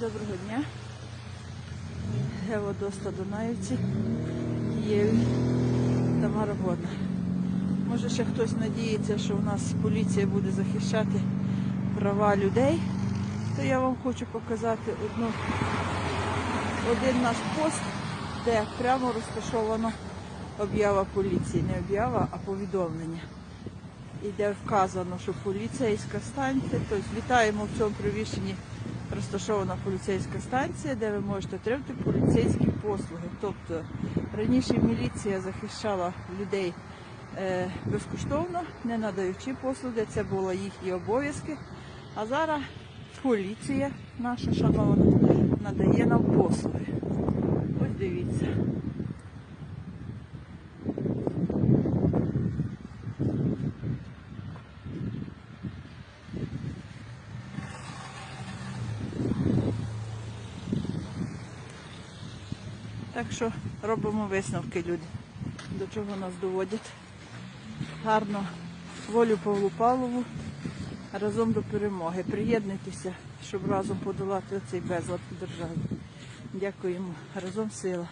Доброго дня. Я Водоста Дунаївці, Києві, Тамара Годна. Може ще хтось надіється, що у нас поліція буде захищати права людей, то я вам хочу показати одну, один наш пост, де прямо розташована об'ява поліції. Не об'ява, а повідомлення. І де вказано, що поліцейська станція, тобто вітаємо в цьому приміщенні розташована поліцейська станція, де ви можете отримати поліцейські послуги. Тобто раніше міліція захищала людей е, безкоштовно, не надаючи послуги, це були їхні обов'язки. А зараз поліція наша шановна надає нам послуги. Так що робимо висновки люди, до чого нас доводять. Гарно волю Павлу Павлову разом до перемоги. Приєднуйтеся, щоб разом подолати цей безлад в державі. Дякуємо. Разом сила.